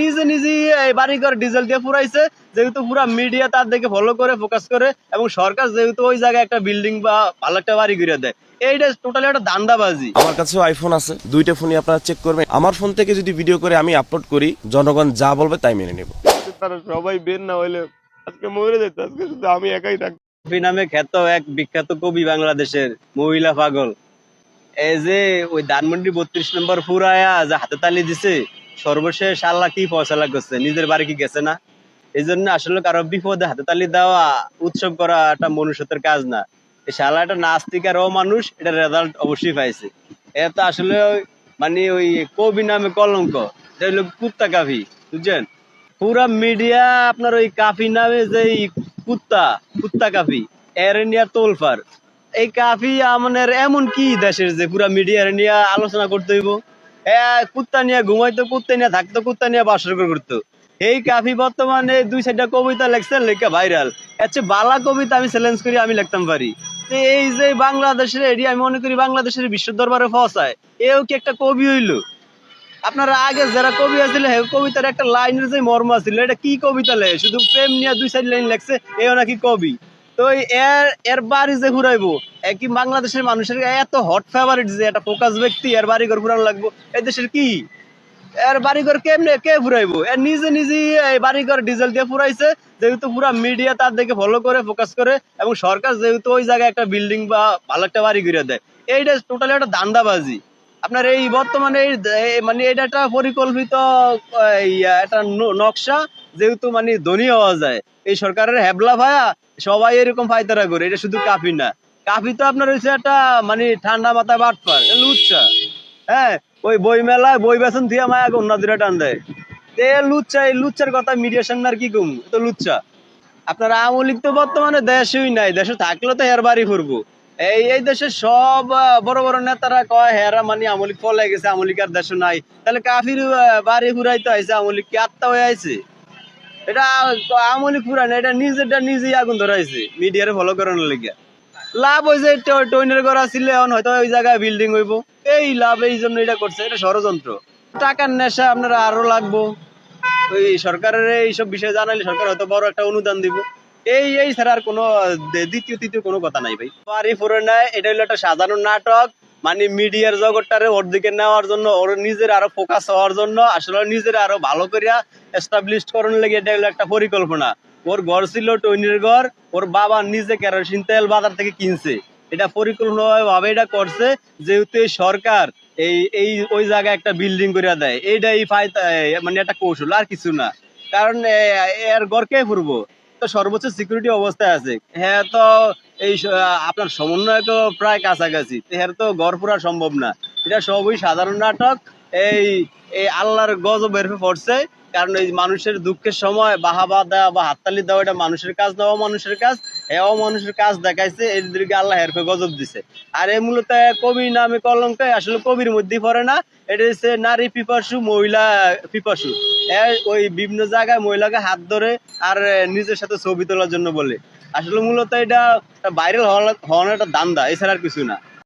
নিজে নিজে এই বাড়ি ঘর ডিজেল দিয়ে পুরাইছে যেহেতু পুরা মিডিয়া তার দিকে ফলো করে ফোকাস করে এবং সরকার যেহেতু ওই জায়গায় একটা বিল্ডিং বা ভালো একটা বাড়ি ঘুরে দেয়। এইটা টোটালি একটা দান্দাবাজি। আমার কাছেও আইফোন আছে দুইটা ফোনই আপনারা চেক করবেন। আমার ফোন থেকে যদি ভিডিও করে আমি আপলোড করি জনগণ যা বলবে তাই মেনে নেব। তারা সবাই বের না হইলে আজকে মরে যেত আজকে শুধু আমি একাই থাকতাম। কবি নামে খ্যাত এক বিখ্যাত কবি বাংলাদেশের মহিলা পাগল। এই যে ওই ধানমন্ডি বত্রিশ নম্বর ফুরায়া যে হাতে তালি দিছে সর্বশেষ আল্লাহ কি ফয়সালা করছে? নিজের বাড়ি কি গেছে না? এই জন্য আসলে কারও বিপদে হাতে তালি দেওয়া, উৎসব করা একটা মনুষ্যত্বের কাজ না। এই শালা একটা নাস্তিক আর মানুষ এটা রেজাল্ট অবশ্যই পাইছে। এটা আসলে ওই- মানে ওই কবি নামে কলঙ্ক কুত্তা কাফি, বুঝছেন? পুরা মিডিয়া আপনার ওই কাফি নামে যে কুত্তা কুত্তা কাফি, এর নিয়ে তোলফার। এই কাফি আমাদের এমন কি দেশের যে পুরা মিডিয়া নিয়ে আলোচনা করতে হইব? কুত্তা নিয়ে ঘুমাইতো কুত্তা নিয়ে থাকতো কুত্তা নিয়ে বাসর করতো এই কাফি বর্তমানে দুই চারটা কবিতা লেখছে, লেখা ভাইরাল আচ্ছা বালা কবিতা আমি চ্যালেঞ্জ করি, আমি লিখতাম পারি। এই যে বাংলাদেশের এরিয়া আমি মনে করি বাংলাদেশের বিশ্ব দরবারে ফসায় এও কি একটা কবি হইল? আপনারা আগে যারা কবি আছিল কবিতার একটা লাইনের যে মর্ম আছিল, এটা কি কবিতা লেখে শুধু প্রেম নিয়ে দুই চার লাইন লেখছে, এও নাকি কবি? তো এর এর বাড়ি যে ঘুরাইবো একই বাংলাদেশের মানুষের এত হট ফেভারিট যে একটা ফোকাস ব্যক্তি, এর বাড়ি ঘর ঘুরানো লাগবো। এই দেশের কি? এর বাড়ি ঘর কেমনে, কে ফুরাইবো এর নিজে নিজে এই বাড়ি ঘর ডিজেল দিয়ে ফুরাইছে, যেহেতু পুরা মিডিয়া তার দিকে ফলো করে ফোকাস করে, এবং সরকার যেহেতু ওই জায়গায় একটা বিল্ডিং বা ভালো একটা বাড়ি ঘুরে দেয়। এইটা টোটালি একটা দান্দাবাজি। আপনার এই বর্তমানে মানে এটা একটা পরিকল্পিত একটা নকশা যেহেতু মানে ধনী হওয়া যায়, এই সরকারের হ্যাবলা ভায়া সবাই এরকম ফাইতারা করে, এটা শুধু কাফি না। কাফি তো আপনার হচ্ছে একটা মানে ঠান্ডা মাথায় বাটপার লুচ্ছা হ্যাঁ ওই বই মেলায় বই বেসন দিয়ে মায়া অন্য দূরে টান দেয়। লুচ্ছা এই লুচ্চার কথা মিডিয়ার সামনে আর কি কম? তো লুচ্চা। আপনার আওয়ামী লীগ তো বর্তমানে দেশেই নাই, দেশে থাকলেও তো হের বাড়ি ফুরবো এই এই দেশের সব বড় বড় নেতারা কয়, হেরা মানে আওয়ামী লীগ ফলে গেছে, আওয়ামী লীগ আর দেশে নাই। তাহলে কাফির বাড়ি হয়েছে আওয়ামী লীগ, কি আত্মা হয়ে আছে এটা আওয়ামী লীগ না, এটা নিজেরটা নিজেই আগুন ধরাইছে, মিডিয়ারে ফলো করানোর লেগে লাভ হয়েছে টইনের ঘর আসলে এখন হয়তো ওই জায়গায় বিল্ডিং হইব। এই লাভ এই জন্য এটা করছে, এটা ষড়যন্ত্র। টাকার নেশা আপনারা আরও লাগবো। ওই সরকারের এইসব বিষয় জানাইলে সরকার হয়তো বড় একটা অনুদান দিব। এই এই ছাড়া আর কোনো, দ্বিতীয় তৃতীয় কোনো কথা নাই ভাই। বাড়ি ফুরে নেয় এটা হলো একটা সাধারণ নাটক। মানে মিডিয়ার জগৎটারে ওর দিকে নেওয়ার জন্য, ওর নিজের আরও ফোকাস হওয়ার জন্য, আসলে নিজের আরও ভালো করিয়া এস্টাবলিশ করার লেগে এটা হলো একটা পরিকল্পনা। ওর ঘর ছিল টৈনির ঘর, ওর বাবা নিজে কেরোসিন তেল বাজার থেকে কিনছে। এটা পরিকল্পনা ভাবে এটা করছে, যেহেতু সরকার এই এই, ওই জায়গায় একটা বিল্ডিং করে দেয়। এইটাই মানে একটা কৌশল, আর কিছু না। কারণ এর ঘর কে ফুরবো সর্বোচ্চ সিকিউরিটি অবস্থায় আছে। হ্যাঁ তো এই আপনার সমন্বয় তো প্রায় কাছাকাছি। হ্যাঁ তো গড় পুরা সম্ভব না। এটা সবই সাধারণ নাটক। এই এই আল্লাহর গজব বের হয়ে পড়ছে। কারণ এই মানুষের দুঃখের সময় বাহাবা দেওয়া বা হাততালি দেওয়া, এটা মানুষের কাজ না মানুষের কাজ। এও মানুষের কাজ দেখাইছে এদেরকে আল্লাহ হেরফে গজব দিছে। আর এই মূলত কবি নামে কলঙ্ক আসলে কবির মধ্যেই পড়ে না। এটা হচ্ছে নারী পিপাসু, মহিলা পিপাসু। এর ওই বিভিন্ন জায়গায় মহিলাকে হাত ধরে আর নিজের সাথে ছবি তোলার জন্য বলে। আসলে মূলত এটা ভাইরাল হওয়ার একটা দান্দা এছাড়া আর কিছু না।